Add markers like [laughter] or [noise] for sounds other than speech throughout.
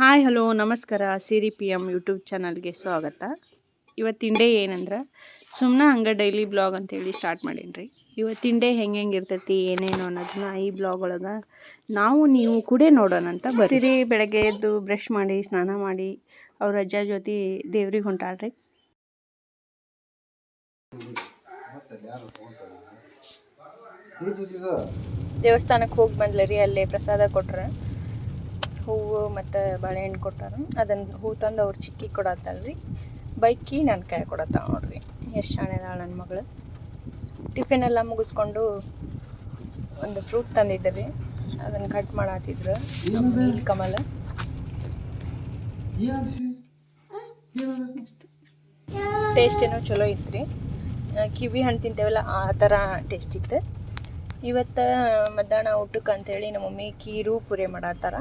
Hi, hello, ನಮಸ್ಕಾರ. ಸಿರಿ P M YouTube ಚಾನಲ್ಗೆ ಸ್ವಾಗತ. ಇವತ್ತಿನ ಡೇ ಏನಂದ್ರೆ ಸುಮ್ಮನೆ ಹಂಗೆ ಡೈಲಿ ಬ್ಲಾಗ್ ಅಂತೇಳಿ ಸ್ಟಾರ್ಟ್ ಮಾಡೀನಿ ರೀ ಇವತ್ತಿನ ಡೇ ಹೆಂಗೆ ಹೆಂಗೆ ಇರ್ತೈತಿ, ಏನೇನು ಅನ್ನೋದನ್ನ ಈ ಬ್ಲಾಗ್ ಒಳಗೆ ನಾವು, ನೀವು ಕೂಡ ನೋಡೋಣ ಅಂತ ಬರ್ರಿ. ಸಿರಿ ಬೆಳಗ್ಗೆ ಎದ್ದು ಬ್ರಷ್ ಮಾಡಿ, ಸ್ನಾನ ಮಾಡಿ, ಅವ್ರ ಅಜ್ಜ ಜೊತೆ ದೇವ್ರಿಗೆ ಹೊಂಟಾಳ್ರಿ. ದೇವಸ್ಥಾನಕ್ಕೆ ಹೋಗಿ ಬಂದ್ಲ ರೀ ಅಲ್ಲೇ ಪ್ರಸಾದ ಕೊಟ್ರ. ಹೂವು ಮತ್ತು ಬಾಳೆಹಣ್ಣು ಕೊಟ್ಟಾರ. ಅದನ್ನು ಹೂ ತಂದು ಅವ್ರು ಚಿಕ್ಕಿ ಕೊಡತ್ತಲ್ರಿ. ಬೈಕಿ ನನ್ನ ಕೈ ಕೊಡತ್ತ ನೋಡ್ರಿ ಎಷ್ಟು ಶಾಣೆದಾಳ ನನ್ನ ಮಗಳು. ಟಿಫಿನ್ ಎಲ್ಲ ಮುಗಿಸ್ಕೊಂಡು ಒಂದು ಫ್ರೂಟ್ ತಂದಿದ್ದೆ ರೀ ಅದನ್ನು ಕಟ್ ಮಾಡತ್ತಿದ್ರು ನೀಲ್ ಕಮಲ. ಟೇಸ್ಟ್ ಏನೋ ಚಲೋ ಇತ್ತು ರೀ ಕಿವಿ ಹಣ್ಣು ತಿಂತೇವಲ್ಲ ಆ ಥರ ಟೇಸ್ಟ್ ಇತ್ತು. ಇವತ್ತು ಮಧ್ಯಾಹ್ನ ಊಟಕ್ಕೆ ಅಂತೇಳಿ ನಮ್ಮ ಮಮ್ಮಿ ಕೀರು ಪೂರಿ ಮಾಡತ್ತಾರ.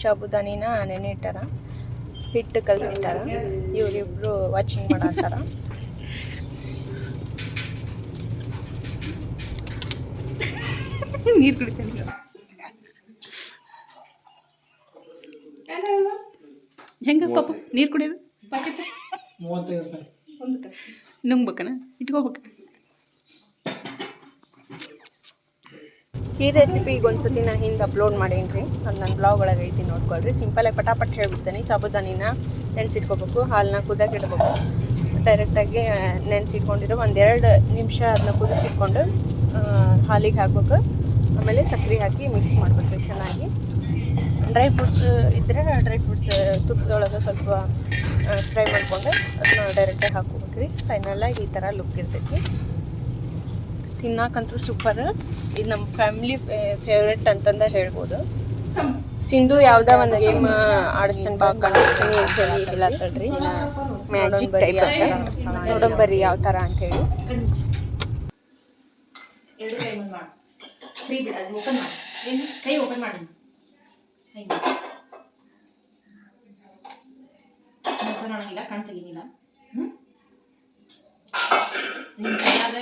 ಸಾಬುದಾನಿನ ನೆನೆ ಇಟ್ಟಾರ ಹಿಟ್ಟು ಕಲಸಿಟ್ಟಾರ ಇವರಿಬ್ರು ವಾಚಿಂಗ್ ಮಾಡತ್ತಾರ ನೀರು ಕುಡಿತೀನಿ. ಹೆಂಗ ಪಾಪ ನೀರು ಕುಡಿಯೋದು? ನುಂಗ್ಬೇಕನ? ಇಟ್ಕೋಬೇಕ? ಈ ರೆಸಿಪಿ ಒಂದು ಒಂದ್ಸತಿ ನಾ ಹಿಂದೆ ಅಪ್ಲೋಡ್ ಮಾಡೀನಿ ರೀ ಅದು ನನ್ನ ಬ್ಲಾಗ್ ಒಳಗೆ ಐತಿ ನೋಡ್ಕೊಳ್ರಿ. ಸಿಂಪಲಾಗಿ ಪಟಾಪಟ್ ಹೇಳ್ಬಿಡ್ತೇನೆ. ಸಾಬುದಾನಿನ ನೆನೆಸಿಟ್ಕೋಬೇಕು. ಹಾಲನ್ನ ಕುದಕ್ಕೆ ಇಡ್ಬೇಕು. ಡೈರೆಕ್ಟಾಗಿ ನೆನೆಸಿಟ್ಕೊಂಡಿರೋ ಒಂದೆರಡು ನಿಮಿಷ ಅದನ್ನ ಕುದಿಸಿಟ್ಕೊಂಡು ಹಾಲಿಗೆ ಹಾಕ್ಬೇಕು. ಆಮೇಲೆ ಸಕ್ಕರೆ ಹಾಕಿ ಮಿಕ್ಸ್ ಮಾಡಬೇಕು ಚೆನ್ನಾಗಿ. ಡ್ರೈ ಫ್ರೂಟ್ಸ್ ಇದ್ದರೆ ಡ್ರೈ ಫ್ರೂಟ್ಸ್ ತುಪ್ಪದೊಳಗೆ ಸ್ವಲ್ಪ ಫ್ರೈ ಮಾಡಿಕೊಂಡು ಅದನ್ನ ಡೈರೆಕ್ಟಾಗಿ ಹಾಕೋಬೇಕು ರೀ ಫೈನಲಾಗಿ ಈ ಥರ ಲುಕ್ ಇರ್ತೈತಿ. ತಿನ್ನಾಕಂತೂ ಸೂಪರ್ ಇದು ನಮ್ಮ ಫ್ಯಾಮಿಲಿ ಫೇವ್ರೆಟ್ ಅಂತಂದ ಹೇಳ್ಬೋದು. ಸಿಂಧು ಯಾವ್ದ ಒಂದು ಗೇಮ್ ಆಡಿಸ್ತಾನೆ ಬಾ ಕಲಿಸ್ತೀನಿ ಅಂತ ಹೇಳಿ ಹೇಳತ್ತಳ್ರಿ. ಮ್ಯಾಜಿಕ್ ಟೈಪ್ ಅಂತ. ನೋಡಂಬರಿ ಯಾವ ತರ ಅಂತ ಹೇಳಿ. ಎರಡು ಕೈ ಮುಂದೆ ಫ್ರೀ ಬಿಡ ಅದು ಓಪನ್ ಮಾಡಿ. ಏನು? ಕೈ ಓಪನ್ ಮಾಡಿ. ಹಿಂಗೆ. ಮೊಸರು ಮಾಡಂಗಿಲ್ಲ ಕಣ್ ಹ್ಞೂ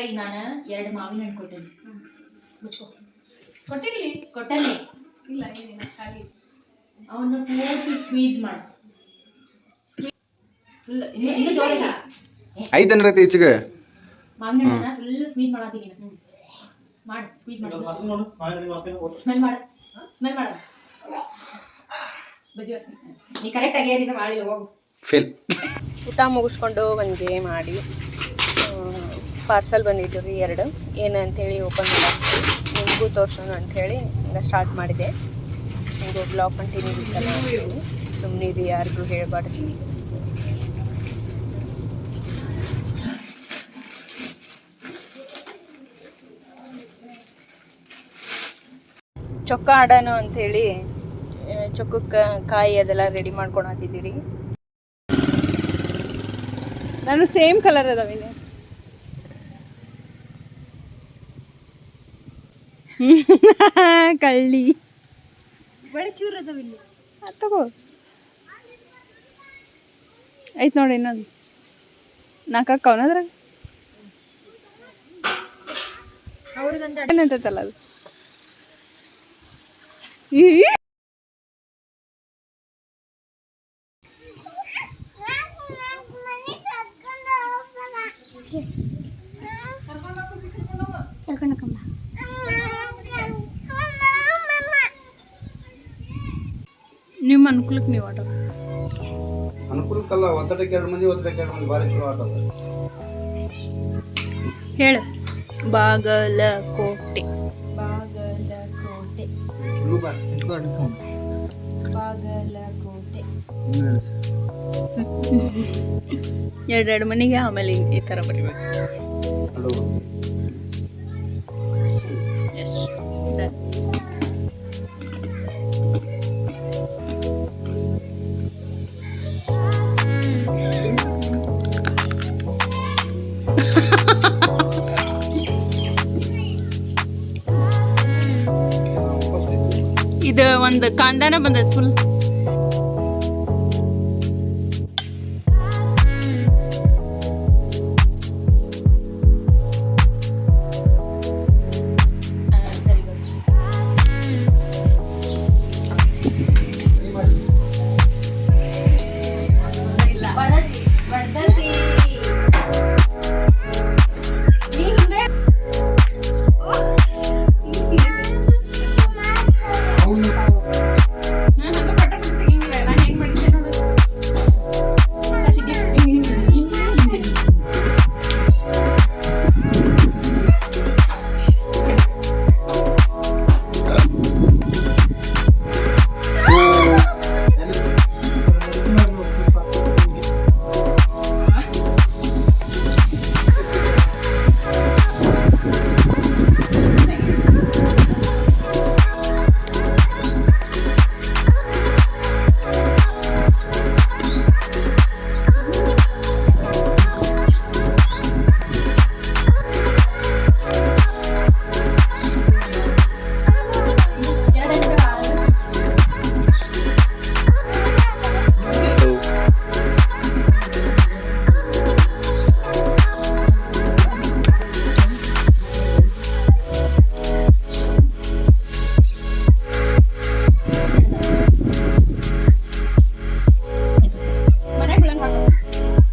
ಈಗ ನಾನು ಎರಡು ಮಾವಿನ ಹಣ್ಣು ಕೊಟ್ಟೇನಿ. ಮುಚ್ಕೋ. ಕೊಟ್ಟಿರ್ಲಿ ಕೊಟ್ಟನೆ. ಇಲ್ಲ ಏನಿಲ್ಲ ಖಾಲಿ. ಅವನ್ನ ಪೂರ್ತಿ ಸ್ಕ್ವೀಸ್ ಮಾಡು. ಫುಲ್ ಇನ್ನು ಈಚೆಗೆ. ಮಾವಿನ ಹಣ್ಣನ್ನ ಫುಲ್ ಸ್ಕ್ವೀಸ್ ಮಾಡತ್ತೀನಿ ನೀನು ಮಾಡು ಸ್ಕ್ವೀಸ್ ಮಾಡು. ಸ್ಮೆಲ್ ಮಾಡು ಸ್ಮೆಲ್ ಮಾಡು. ಬಜ್ಜಿ ನೀ ಕರೆಕ್ಟ್ ಆಗಿ ಏನಿದೆ ಮಾಡಿಲ್ಲ ಹೋಗು. ಫಿಲ್ ಊಟ ಮುಗಿಸ್ಕೊಂಡು ಒಂದು ಗೇಮ್ ಮಾಡಿ. ಪಾರ್ಸಲ್ ಬಂದಿದ್ದು ರೀ ಎರಡು. ಏನು ಅಂಥೇಳಿ ಓಪನ್ ಮಾಡಿ ನಿಮಗೂ ತೋರಿಸೋಣ ಅಂಥೇಳಿ ಹಿಂಗೆ ಸ್ಟಾರ್ಟ್ ಮಾಡಿದೆ. ಹಿಂಗೆ ಬ್ಲಾಗ್ ಕಂಟಿನ್ಯೂ ಇತ್ತಲ್ಲ ಸುಮ್ಮನೆ ಇದು ಯಾರಿಗೂ ಹೇಳಬಾರ್ದು. ಚೊಕ್ಕ ಆಡೋಣ ಅಂಥೇಳಿ ಚೊಕ್ಕಕ್ಕೆ ಕಾಯಿ ಅದೆಲ್ಲ ರೆಡಿ ಮಾಡ್ಕೊಳತ್ತಿದ್ದೀರಿ ನಾನು ಸೇಮ್ ಕಲರ್ ಅದಾವಿಲ್ಲ [laughs] ಕಳ್ಳಿ. ತಗೋ. ಐತ್ ನೋಡಿ ಇನ್ನೊಂದು. ನಾಲ್ಕು ಅಕ್ಕವನ ಅದ್ರಾಗ? ಅದು? ಈ ನಿಮ್ಮ ಅನುಕೂಲಕ್ಕೆ ನೀವು ಆಟ. ಅನುಕೂಲಕ್ಕಲ್ಲ ಒತ್ತಡಕ್ಕೆ ಎರಡು ಮಂದಿ ಒತ್ತಡಕ್ಕೆ ಎರಡು ಮಂದಿ ಭಾರಿ ಚಲೋ ಆಟ ಅದ. ಹೇಳು. ಬಾಗಲಕೋಟೆ. ಬಾಗಲಕೋಟೆ. ಇನ್ನು ಬಾ, ಇನ್ನು ಬಾ, ಅಡ್ಡಿಸು. ಬಾಗಲಕೋಟೆ. ಇನ್ನು ಅಡ್ಡಿಸು. [laughs] ಎರಡೆರಡು ಮನೆಗೆ ಆಮೇಲೆ ಈ- ಈ ಥರ ಬರಿಬೇಕು. ಇದು ಒಂದು ಕಾಂದಾನ ಬಂದದ ಫುಲ್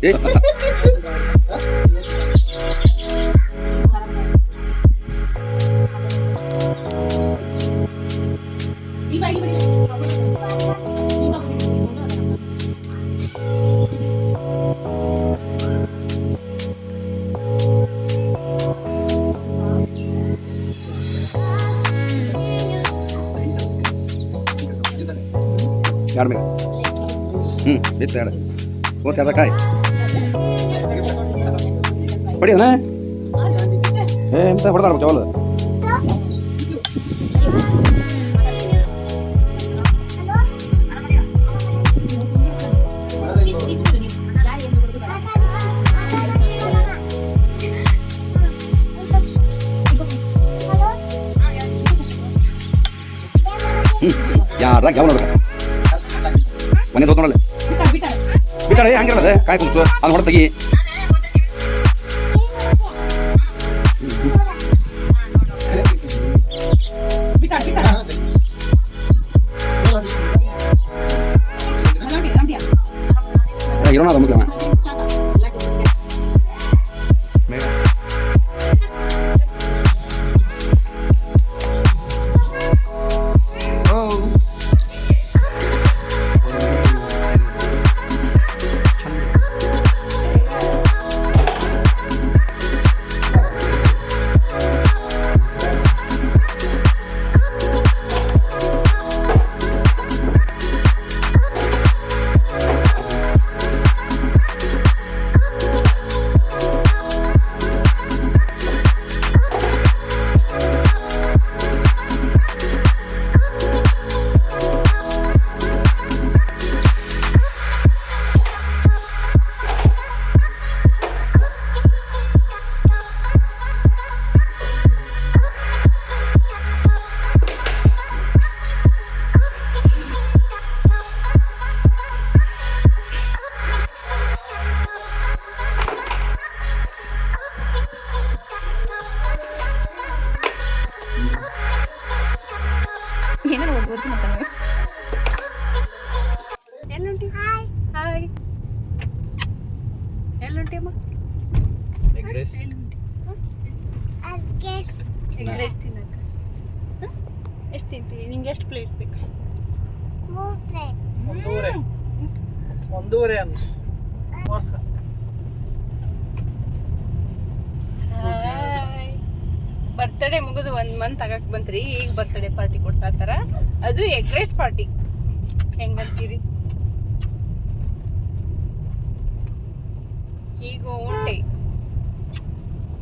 え？やめうん、別にやる。もう戦い。படி என்ன ஏ இந்த படத்தை ஆரம்பிச்சோம் யாரெல்லாம் கவனம் இருக்கா மணி தோத்தணும் ಬಿಟ್ಟಾಳೆ ಹಂಗಿರಲ್ಲ ಕಾಯಿ ಕುಂತು ಅದು ಹೊಡೆ ಏನೋ ಗೊತ್ತು ಮಾತಾಡ ಎಲ್ಲುಂಟಿ ಹಾಯ್ ಎಲ್ಲುಂಟಿ ಅಮ್ಮ ಎಗ್ ರೈಸ್ ತಿನ್ನಕ್ಕ ಎಷ್ಟು ತಿಂತೀನಿ ನಿಂಗೆ ಎಷ್ಟು ಪ್ಲೇಟ್ ಬೇಕು ಒಂದೂವರೆ ಅನ್ನ ನೋಡ್ಸ್ಕ ಬರ್ತಡೇ ಮುಗಿದು ಒಂದ್ ಮಂತ್ ಆಗಕ್ ಬಂತ್ರಿ ಈಗ ಬರ್ತ್ಡೇ ಪಾರ್ಟಿ ಕೊಡ್ಸಾತಾರ ಅದು ಎಗ್ ರೈಸ್ ಪಾರ್ಟಿ ಹೆಂಗಂತೀರಿ ಈಗ ಉಂಟೆ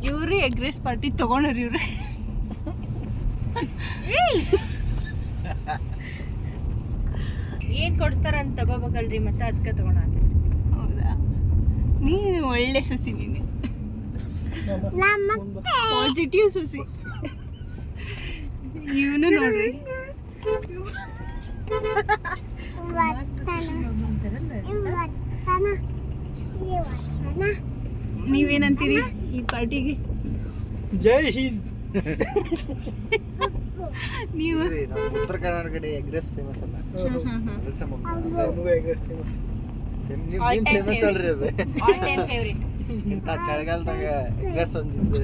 ಇವ್ರಿ ಎಗ್ ರೈಸ್ ಪಾರ್ಟಿ ತಗೊಂಡ್ರಿ ಇವ್ರಿ ಏನ್ ಕೊಡ್ಸ್ತಾರ ಅಂತ ತಗೋಬೇಕಲ್ರಿ ಮತ್ತೆ ಅದಕ್ಕೆ ತಗೋಣ ಹೌದಾ? ನೀನು ಒಳ್ಳೆ ಸುಸಿ ನೀನು. ಪಾಸಿಟಿವ್ ಸುಸಿ. ಇವನು ನೋಡ್ರಿ. ನೀವೇನಂತೀರಿ ಈ ಪಾರ್ಟಿಗೆ? ಜೈ ಹಿಂದ್. ನೀವು? ಉತ್ತರ ಕರ್ನಾಟಕ ಕಡೆ ಎಗ್ ರೈಸ್ ಫೇಮಸ್ ಅಲ್ಲ ಫೇಮಸ್ ಫೇಮಸ್ ಅಲ್ರಿ ಅದು. ಆಲ್ ಟೈಮ್ ಫೇವ್ರೇಟ್ ಇಂಥ ಚಳಿಗಾಲದಾಗ ಡ್ರೆಸ್ ರೈಸ್ ಒಂದಿದ್ದು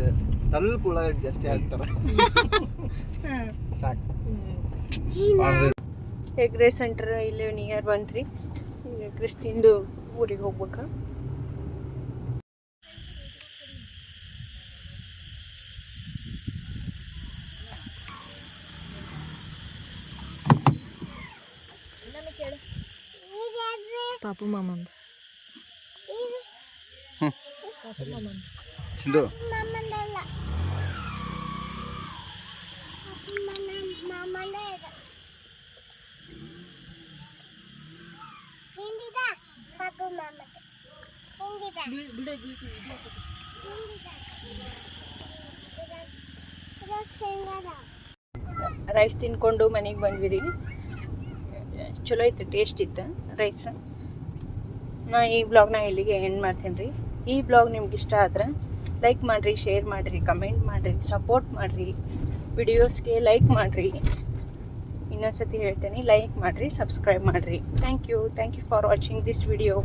ಸ್ವಲ್ಪ ಉಳ್ಳಾಗಡ್ಡಿ ಜಾಸ್ತಿ ಹಾಕ್ತಾರ. ಸಾಕು. ಎಗ್ ರೈಸ್ ಸೆಂಟರ್ ಇಲ್ಲಿ ನಿಯರ್ ಬಂತ್ರಿ ಎಗ್ ರೈಸ್ ತಿಂದು ಊರಿಗೆ ಹೋಗ್ಬೇಕಾ? ಪಾಪು ಮಾಮಂದು. ಸಿಂಧು ರೈಸ್ ತಿನ್ಕೊಂಡು ಮನೆಗೆ ಬಂದ್ವಿ ರೀ ಚಲೋ ಐತೆ ಟೇಸ್ಟ್ ಇತ್ತು ರೈಸ್ ನಾ ಈ ಬ್ಲಾಗ್ನ ಇಲ್ಲಿಗೆ ಎಂಡ್ ಮಾಡ್ತೀನಿ ರೀ ಈ ಬ್ಲಾಗ್ ನಿಮ್ಗೆ ಇಷ್ಟ ಆದ್ರೆ ಲೈಕ್ ಮಾಡಿರಿ, ಶೇರ್ ಮಾಡಿರಿ, ಕಮೆಂಟ್ ಮಾಡಿರಿ, ಸಪೋರ್ಟ್ ಮಾಡಿರಿ, ವಿಡಿಯೋಸ್ಗೆ ಲೈಕ್ ಮಾಡಿರಿ. ಇನ್ನೊಂದ್ಸತಿ ಹೇಳ್ತೀನಿ, ಲೈಕ್ ಮಾಡಿರಿ, ಸಬ್ಸ್ಕ್ರೈಬ್ ಮಾಡಿರಿ. Thank you thank you for watching this video